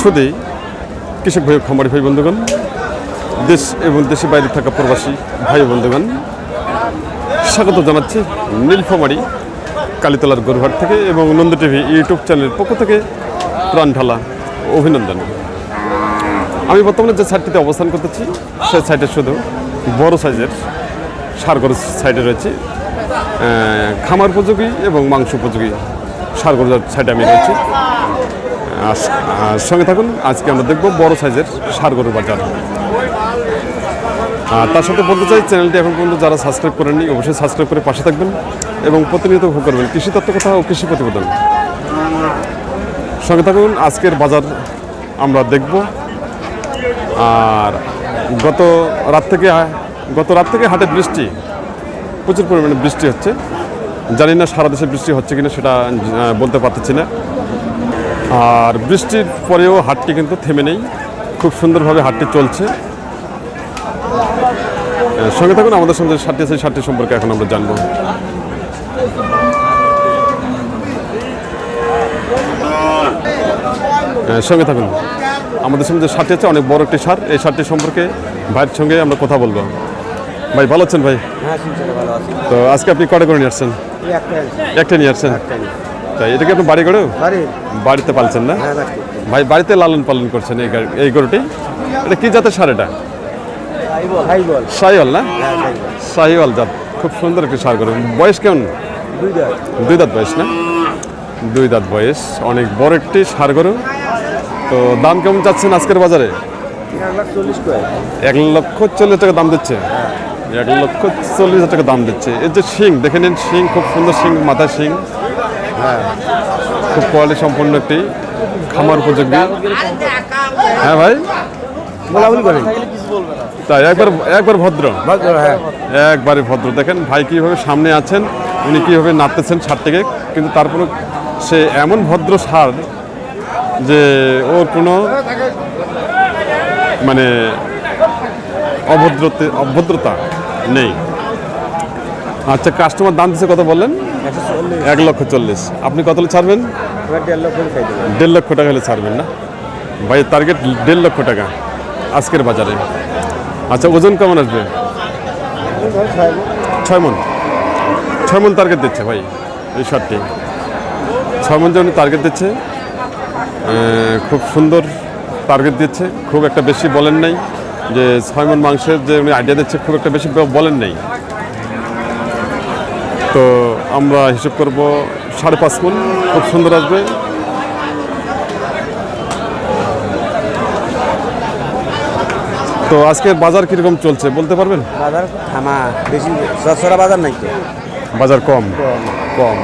সুদী কৃষক ভাই খামারি ভাই বন্ধুগণ, দেশ এবং দেশের বাইরে থাকা প্রবাসী ভাই বন্ধুগণ, স্বাগত জানাচ্ছি নীলফামারি কালীতলার গরুহাট থেকে এবং নন্দ টিভি ইউটিউব চ্যানেলের পক্ষ থেকে প্রাণ ঢালা অভিনন্দন। আমি বর্তমানে যে সাইটটিতে অবস্থান করতেছি, সেই সাইটে শুধু বড় সাইজের সার গরু সাইডে রয়েছে খামার উপযোগী এবং মাংস উপযোগী সার সাইডে আমি রয়েছি। সঙ্গে থাকুন, আজকে আমরা দেখব বড় সাইজের সার গরুর বাজার। আর তার সাথে বলতে চাই, চ্যানেলটি এখন পর্যন্ত যারা সাবস্ক্রাইব করেননি, অবশ্যই সাবস্ক্রাইব করে পাশে থাকবেন এবং প্রতিনিয়ত ভোগ করবেন কৃষি তত্ত্ব কথা ও কৃষি প্রতিবেদন। সঙ্গে থাকুন, আজকের বাজার আমরা দেখব। আর গত রাত থেকে, গত রাত থেকে হাটে বৃষ্টি, প্রচুর পরিমাণে বৃষ্টি হচ্ছে। জানি না সারা দেশে বৃষ্টি হচ্ছে কিনা সেটা বলতে পারতেছি না। আর বৃষ্টির পরেও হাটটি কিন্তু থেমে নেই। খুব সুন্দরভাবে হাটটি চলছে। সঙ্গে থাকুন আমাদের সঙ্গে সারটি আছে সাতটি সম্পর্কে এখন আমরা জানব। সঙ্গে থাকুন আমাদের সঙ্গে যে সারটি আছে অনেক বড় একটি সার এই সারটি সম্পর্কে ভাইয়ের সঙ্গে আমরা কথা বলব। ভাই ভালো আছেন ভাই? হ্যাঁ তো আজকে আপনি কটা করে নিয়ে আসছেন? একটা একটা নিয়ে আসছেন? তাই? এটা কি আপনি বাড়ি বাড়ি। বাড়িতে পালছেন না? হ্যাঁ ভাই বাড়িতে লালন পালন করছেন এই এই গরুটি? এটা কি জাতের সার এটা? শাহিওয়াল না? হ্যাঁ হাই শাহিওয়াল জাত। খুব সুন্দর একটি সার গরু। বয়স কেমন? দুই দাঁত। বয়স না? দুই দাঁত বয়স। অনেক বড় একটি সার গরু। তো দাম কেমন চাচ্ছেন আজকের বাজারে? এক লক্ষ চল্লিশ টাকা দাম দিচ্ছে। এক লক্ষ চল্লিশ হাজার টাকা দাম দিচ্ছে। এর যে শিং দেখে নিন শিং খুব সুন্দর শিং মাথায় শিং। হ্যাঁ খুব কোয়ালিটি সম্পন্ন একটি খামার উপযোগী। হ্যাঁ ভাই? বলাবলি করেন। তাই একবার একবার ভদ্র। হ্যাঁ। একবারে ভদ্র। দেখেন ভাই কীভাবে সামনে আছেন উনি কীভাবে নাড়তেছেন সারটিকে কিন্তু তারপরে সে এমন ভদ্র সার যে ওর কোনো মানে অভদ্রতে অভদ্রতা নেই। আচ্ছা কাস্টমার দাম দিচ্ছে কত বললেন? এক লক্ষ চল্লিশ। আপনি কত ছাড়বেন? দেড় লক্ষ টাকা হলে ছাড়বেন না। ভাই টার্গেট দেড় লক্ষ টাকা আজকের বাজারে। আচ্ছা ওজন কেমন আসবে? ছয় মন। ছয় মন টার্গেট দিচ্ছে ভাই, এই শার্টটি ছয় মন যেমন টার্গেট দিচ্ছে খুব সুন্দর টার্গেট দিচ্ছে। খুব একটা বেশি বলেন নাই যে ছয় মন মাংসের যে উনি আইডিয়া দিচ্ছে, খুব একটা বেশি বলেন নাই। তো আমরা হিসেব করব সাড়ে পাঁচ মন। খুব সুন্দর আসবে। তো আজকের বাজার কীরকম চলছে বলতে পারবেন? বাজার থামা বেশি সরসরা বাজার নাই বাজার কম? কম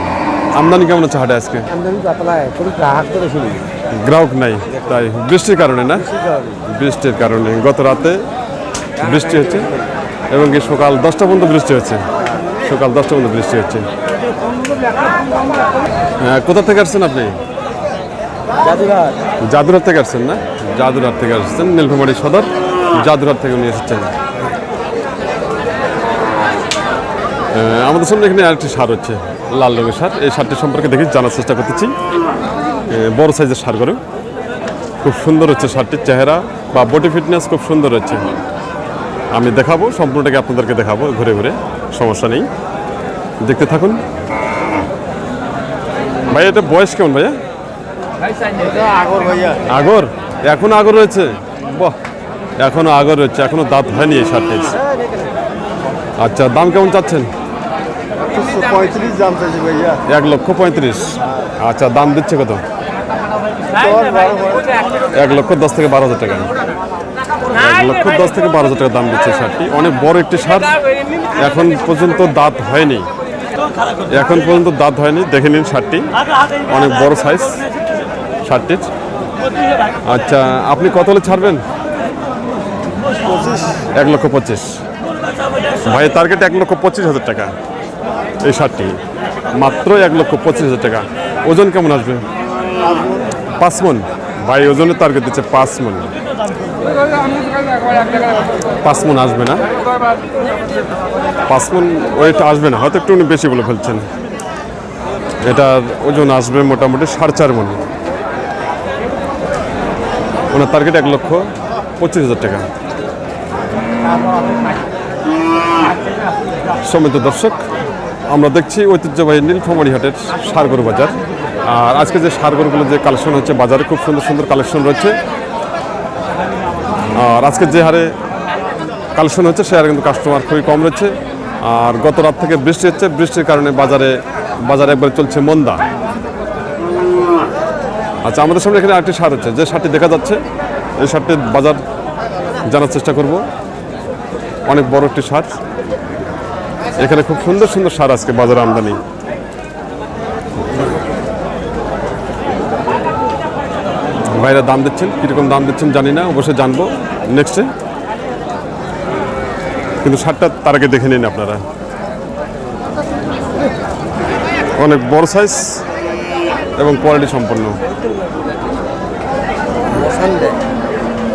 আমদানি কেমন আছে হাটে আজকে? আমদানি পাতলায় কোনো গ্রাহক তো বেশি নেই। গ্রাহক নাই তাই বৃষ্টির কারণে না? বৃষ্টির কারণে। গত রাতে বৃষ্টি হচ্ছে এবং সকাল দশটা পর্যন্ত বৃষ্টি হচ্ছে। সকাল দশটা পর্যন্ত বৃষ্টি হচ্ছে। কোথা থেকে আসছেন আপনি? জাদুঘাট থেকে আসছেন না? জাদুরহাট থেকে আসছেন নীলফামারী সদর। জাদুরহাট থেকে উনি এসেছেন। আমাদের সামনে এখানে আরেকটি সার হচ্ছে লাল রঙের সার। এই সারটি সম্পর্কে দেখি জানার চেষ্টা করতেছি। বড় সাইজের সার করে খুব সুন্দর হচ্ছে সারটির চেহারা বা বডি ফিটনেস খুব সুন্দর হচ্ছে। আমি দেখাবো সম্পূর্ণটাকে আপনাদেরকে দেখাবো ঘুরে ঘুরে। সমস্যা নেই। দেখতে থাকুন। ভাই, এটা বয়স কেমন ভাইয়া? আগর? ভাইয়া এখনও আগর রয়েছে? বাহ, এখনও আগর রয়েছে, এখনও দাঁত হয়নি এই শার্টের। আচ্ছা দাম কেমন চাচ্ছেন? ভাইয়া এক লক্ষ পঁয়ত্রিশ। আচ্ছা দাম দিচ্ছে কত? এক লক্ষ দশ থেকে বারো হাজার টাকা। এক লক্ষ দশ থেকে বারো হাজার টাকা দাম দিচ্ছে শার্টটি। অনেক বড় একটি শার্ট। এখন পর্যন্ত দাঁত হয়নি। এখন পর্যন্ত দাঁত হয়নি। দেখে নিন শার্টটি। অনেক বড় সাইজ শার্টটির। আচ্ছা আপনি কত হলে ছাড়বেন? এক লক্ষ পঁচিশ। ভাই টার্গেট এক লক্ষ পঁচিশ হাজার টাকা। এই শার্টটি। মাত্র এক লক্ষ পঁচিশ হাজার টাকা। ওজন কেমন আসবে? পাঁচ মন। ভাই ওজনের টার্গেট দিচ্ছে পাঁচ মন। পাঁচ আসবে না? পাঁচ মন ওয়েট আসবে না, হয়তো একটু উনি বেশি বলে ফেলছেন। এটার ওজন আসবে মোটামুটি সাড়ে চার মন। ওনার টার্গেট এক লক্ষ পঁচিশ হাজার টাকা। সমিত দর্শক, আমরা দেখছি ঐতিহ্যবাহী নীলফামারী হাটের সারগরু বাজার। আর আজকে যে সারগরুগুলো যে কালেকশন হচ্ছে, বাজারে খুব সুন্দর সুন্দর কালেকশন রয়েছে। আর আজকে যে হারে কালেকশন হচ্ছে, সে হারে কিন্তু কাস্টমার খুবই কম রয়েছে। আর গত রাত থেকে বৃষ্টি হচ্ছে, বৃষ্টির কারণে বাজারে বাজারে একবারে চলছে মন্দা। আচ্ছা আমাদের সামনে এখানে আরেকটি সার হচ্ছে। যে সারটি দেখা যাচ্ছে, এই সারটির বাজার জানার চেষ্টা করব। অনেক বড় একটি সার এখানে খুব সুন্দর সুন্দর সার আজকে বাজারে আমদানি। ভাইরা দাম দিচ্ছেন, কীরকম দাম দিচ্ছেন জানি না, অবশ্যই জানব নেক্সটে কিন্তু সারটা তার আগে দেখে নিন আপনারা। অনেক বড় সাইজ এবং কোয়ালিটি সম্পন্ন।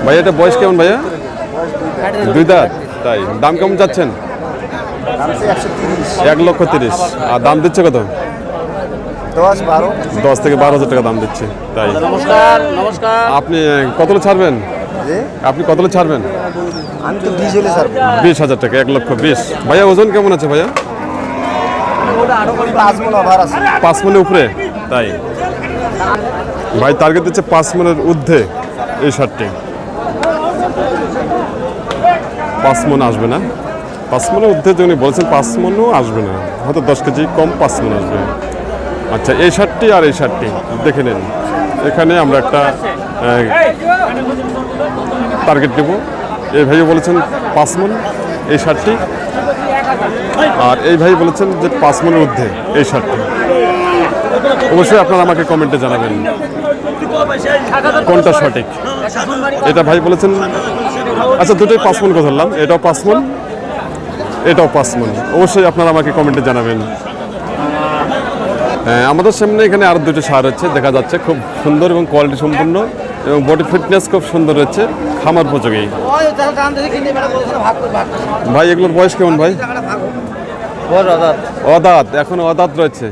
ভাই, এটা বয়স কেমন ভাইয়া? দুই দাঁত, তাই। দাম কেমন যাচ্ছেন? এক লক্ষ তিরিশ। আর দাম দিচ্ছে কত? দশ বারো। দশ থেকে বারো হাজার টাকা দাম দিচ্ছে তাই। নমস্কার নমস্কার। আপনি কতলে ছাড়বেন? আপনি কতলে ছাড়বেন? আমি তো বিশ হলে বিশ হাজার টাকা এক লক্ষ বিশ। ভাইয়া ওজন কেমন আছে ভাইয়া? পাঁচ মন অভার আছে। পাঁচ মনের উপরে তাই। ভাই টার্গেট দিচ্ছে পাঁচ মনের ঊর্ধ্বে এই শার্টটি। পাঁচ মন আসবে না। পাঁচ মনের ঊর্ধ্বে যে উনি বলেছেন পাঁচ মনও আসবে না। হয়তো দশ কেজি কম পাঁচ মন আসবে। আচ্ছা এই শার্টটি আর এই শার্টটি, দেখে নিন। এখানে আমরা একটা টার্গেট দেবো। এই ভাইও বলেছেন পাঁচ মন, এই শার্টটি। আর এই ভাই বলেছেন যে পাঁচ মনের ঊর্ধ্বে এই শার্টটি। অবশ্যই আপনারা আমাকে কমেন্টে জানাবেন কোনটা সঠিক। এটা ভাই বলেছেন আচ্ছা দুটোই পাঁচ মন কথা ধরলাম এটাও পাঁচ মন, এটাও পাঁচ মন। অবশ্যই আপনারা আমাকে কমেন্টে জানাবেন। আমাদের সামনে এখানে আরও দুটো সার হচ্ছে দেখা যাচ্ছে খুব সুন্দর এবং কোয়ালিটি সম্পন্ন এবং বডি ফিটনেস খুব সুন্দর হচ্ছে খামার উপযোগী। ভাই এগুলোর বয়স কেমন ভাই? অদাত এখন অদাত রয়েছে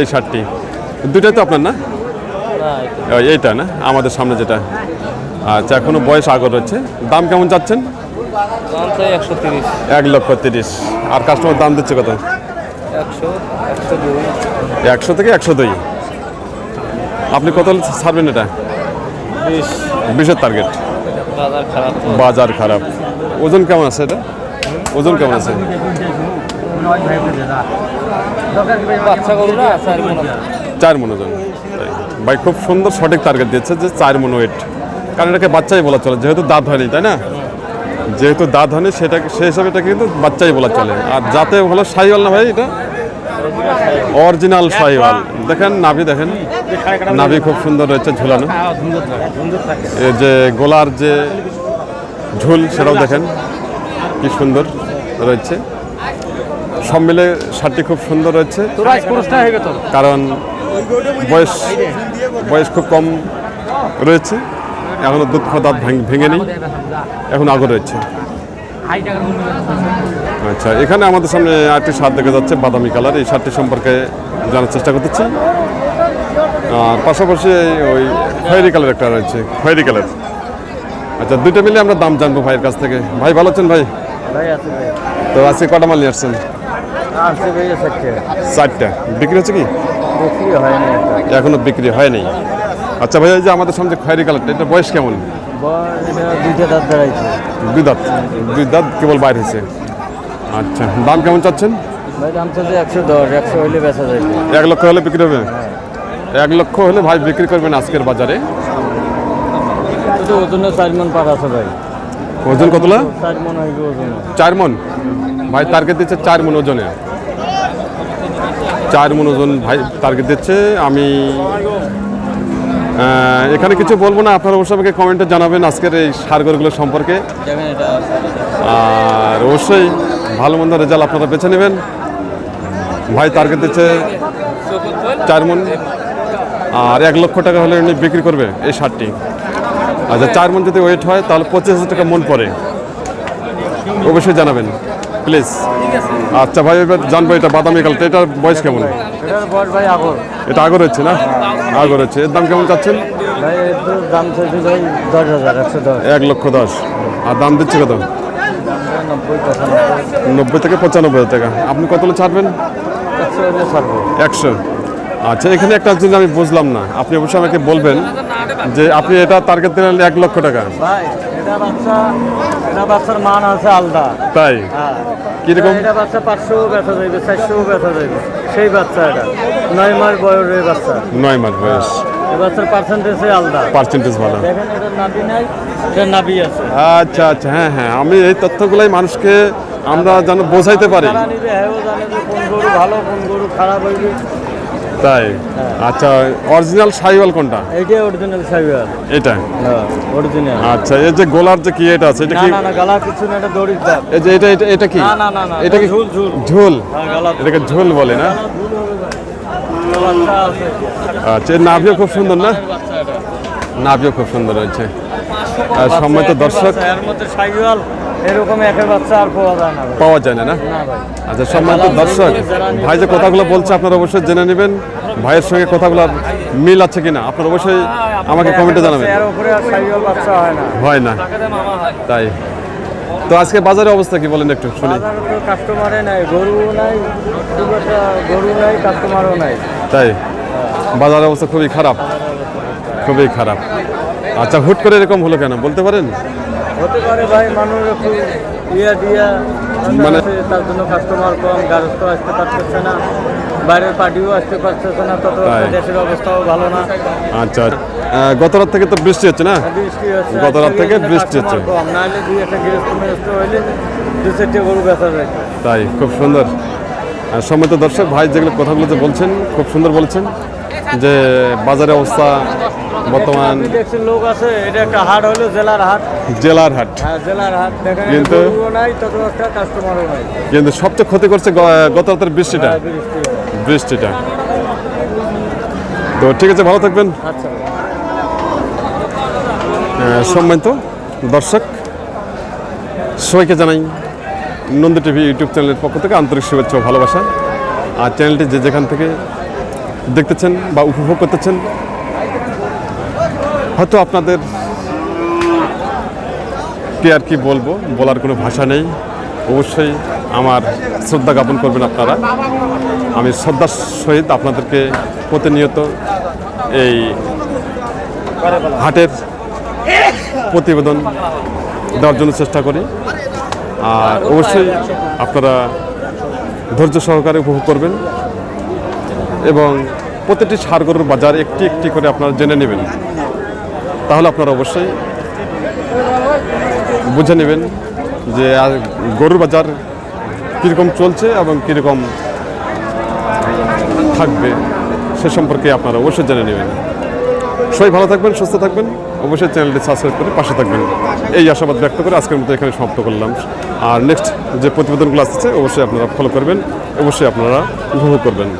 এই শার্টটি দুটাই তো আপনার না? এইটা না আমাদের সামনে যেটা। আচ্ছা এখনও বয়স আগর রয়েছে। দাম কেমন চাচ্ছেন? একশো তিরিশ। এক লক্ষ তিরিশ। আর কাস্টমার দাম দিচ্ছে কত? একশো। একশো থেকে একশো দুই। আপনি কত ছাড়বেন এটা? বিশের টার্গেট বাজার খারাপ। ওজন কেমন আছে এটা? ওজন কেমন আছে? চার মন ওজন। ভাই খুব সুন্দর সঠিক টার্গেট দিচ্ছে যে চার মন ওয়েট কারণ এটাকে বাচ্চাই বলা চলে যেহেতু দাঁত হয়নি তাই না? যেহেতু দাঁত হয়নি সেটাকে সেই হিসাবে এটাকে কিন্তু বাচ্চাই বলা চলে। আর যাতে হলো সাইওয়াল না ভাই এটা অরিজিনাল সাইওয়াল। দেখেন নাভি দেখেন। নাভি খুব সুন্দর রয়েছে ঝুলানো। এই যে গোলার যে ঝুল, সেটাও দেখেন। কি সুন্দর রয়েছে। সব মিলে শার্টটি খুব সুন্দর রয়েছে। কারণ বয়স বয়স খুব কম রয়েছে। এখনও খাওয়া দাঁত ভেঙে নেই এখন আগর রয়েছে। আচ্ছা এখানে আমাদের সামনে আরেকটি শার্ট দেখা যাচ্ছে বাদামি কালার। এই শার্টটি সম্পর্কে জানার চেষ্টা করতেছি। আর পাশাপাশি ওই খয়েরি কালার একটা রয়েছে খয়েরি কালার। আচ্ছা দুইটা মিলে আমরা দাম জানব ভাইয়ের কাছ থেকে। ভাই ভালো আছেন ভাই? তো আজকে কটা মাল নিয়ে আসছেন? চারটা বিক্রি হচ্ছে কি? এখনও বিক্রি হয়নি। আচ্ছা ভাই এই যে আমাদের সামনে খয়েরি কালারটা এটা বয়স কেমন? দুই দাঁত। দুই দাঁত কেবল বাইর হয়েছে। আচ্ছা দাম কেমন চাচ্ছেন? এক লক্ষ হলে বিক্রি হবে? এক লক্ষ হলে ভাই বিক্রি করবেন আজকের বাজারে। ওজনে চার মন আছে ভাই ওজন কতলা? চার মন। ভাই টার্গেট দিচ্ছে চার মন ওজনে। চার মন ওজন ভাই টার্গেট দিচ্ছে, আমি এখানে কিছু বলব না আপনারা অবশ্যই আমাকে কমেন্টে জানাবেন আজকের এই সারগরগুলো সম্পর্কে। আর অবশ্যই ভালো মন্দ রেজাল্ট আপনারা বেছে নেবেন। ভাই টার্গেট দিচ্ছে চার মন। আর এক লক্ষ টাকা হলে উনি বিক্রি করবে এই শার্টটি। আচ্ছা চার মন যদি ওয়েট হয় তাহলে পঁচিশ হাজার টাকা মন পড়ে। অবশ্যই জানাবেন। প্লিজ। আচ্ছা ভাই এবার জানব এটা বাদামি কালারটা এটার বয়স কেমন? এটা আগর হচ্ছে না? আগর হচ্ছে। এর দাম কেমন চাচ্ছেন? এক লক্ষ দশ। আর দাম দিচ্ছে কত? নব্বই থেকে পঁচানব্বই হাজার টাকা। আপনি কত ছাড়বেন? একশো। আচ্ছা এখানে একটা জিনিস আমি বুঝলাম না। আপনি অবশ্যই আমাকে বলবেন যে আপনি এটা টার্গেট দিলেন এক লক্ষ টাকা। ভাই এটা বাচ্চা এটা বাচ্চার মান আছে আলাদা। তাই? হ্যাঁ। কীরকম? এটা বাচ্চা পাঁচশো বেচা যাইবে চারশো বেচা যাইবে। সেই বাচ্চা এটা। নয় মাস বয়সের বাচ্চা। নয় মাস বয়স। পার্সেন্টেজে আলাদা। পার্সেন্টেজ ভালো। দেখেন এটা নাবি নাই এটা নাবি আছে। আচ্ছা আচ্ছা হ্যাঁ হ্যাঁ আমি এই তথ্যগুলাই মানুষকে আমরা যেন বোঝাইতে পারি। হ্যাঁ জানে যে কোন গরু ভালো কোন গরু খারাপ হইবে। তাই? আচ্ছা অরিজিনাল সাইওয়াল কোনটা? এটা অরিজিনাল সাইওয়াল এটা? হ্যাঁ অরিজিনাল আচ্ছা এই যে গোলার যে কি এটা আছে এটা কি না না গলা কিছু না এটা দড়ির দাগ। এই যে এটা এটা এটা কি? না না না না এটা কি ঝুল ঝুল। ঝুল? হ্যাঁ গলা এটাকে ঝুল বলে না? ঝুল হবে ভাই। আচ্ছা নাভিও খুব সুন্দর না? নাভিও খুব সুন্দর হয়েছে। আর সময় তো দর্শক এরকম একের বাচ্চা আর পাওয়া যায় না পাওয়া যায় না না? আচ্ছা সম্মানিত দর্শক ভাই যে কথাগুলো বলছে আপনারা অবশ্যই জেনে নেবেন। ভাইয়ের সঙ্গে কথাগুলো মিল আছে কিনা আপনারা অবশ্যই আমাকে কমেন্টে জানাবেন। হয় না। তাই। তো আজকে বাজারের অবস্থা কি বলেন একটু শুনি। কাস্টমারে নাই গরু নাই গরু নাই কাস্টমারও নাই। তাই। বাজারের অবস্থা খুবই খারাপ। খুবই খারাপ। আচ্ছা হুট করে এরকম হলো কেন? বলতে পারেন? হতে পারে ভাই মানুষ ইয়া দিয়া মানে- তার জন্য কাস্টমার কম গারস্থ আসতে পারতেছে না বাইরের পার্টিও আসতে পারতেছে না তত দেশের অবস্থাও ভালো না। আচ্ছা আহ, গত রাত থেকে তো বৃষ্টি হচ্ছে না? বৃষ্টি হচ্ছে গত রাত থেকে বৃষ্টি হচ্ছে। কম নাহলে দুই একটা গৃহস্থ মেহস্থ হইলে দু চারটে গরু বেচা যায়। তাই খুব সুন্দর। আর সম্মত দর্শক ভাই যেগুলো কথাগুলো যে বলছেন খুব সুন্দর বলছেন। যে বাজারের অবস্থা বর্তমান লোক আছে এটা একটা হাট হলো জেলার হাট। জেলার হাট। হ্যাঁ জেলার হাট। দেখেন কিন্তু- নাই তত একটা কাস্টমারও নাই। কিন্তু সবচেয়ে ক্ষতি করছে গত রাতের বৃষ্টিটা। হ্যাঁ, বৃষ্টিটা। তো ঠিক আছে ভালো থাকবেন। আচ্ছা। সম্মানিত দর্শক সবাইকে জানাই নন্দ টিভি ইউটিউব চ্যানেলের পক্ষ থেকে আন্তরিক শুভেচ্ছা ভালোবাসা। আর চ্যানেলটি যে যেখান থেকে দেখতেছেন বা উপভোগ করতেছেন? হয়তো আপনাদের কি আর কি বলব? বলার কোনো ভাষা নেই। অবশ্যই আমার শ্রদ্ধা জ্ঞাপন করবেন আপনারা। আমি শ্রদ্ধার সহিত আপনাদেরকে প্রতিনিয়ত এই হাটের প্রতিবেদন দেওয়ার জন্য চেষ্টা করি। আর অবশ্যই আপনারা ধৈর্য সহকারে উপভোগ করবেন। এবং প্রতিটি সার গরুর বাজার একটি একটি করে আপনারা জেনে নেবেন। তাহলে আপনারা অবশ্যই বুঝে নেবেন যে গরুর বাজার কীরকম চলছে এবং কীরকম থাকবে সে সম্পর্কে আপনারা অবশ্যই জেনে নেবেন। সবাই ভালো থাকবেন, সুস্থ থাকবেন। অবশ্যই চ্যানেলটি সাবস্ক্রাইব করে পাশে থাকবেন। এই আশাবাদ ব্যক্ত করে আজকের মতো এখানে সমাপ্ত করলাম। আর নেক্সট যে প্রতিবেদনগুলো আসছে, অবশ্যই আপনারা ফলো করবেন। অবশ্যই আপনারা উপভোগ করবেন।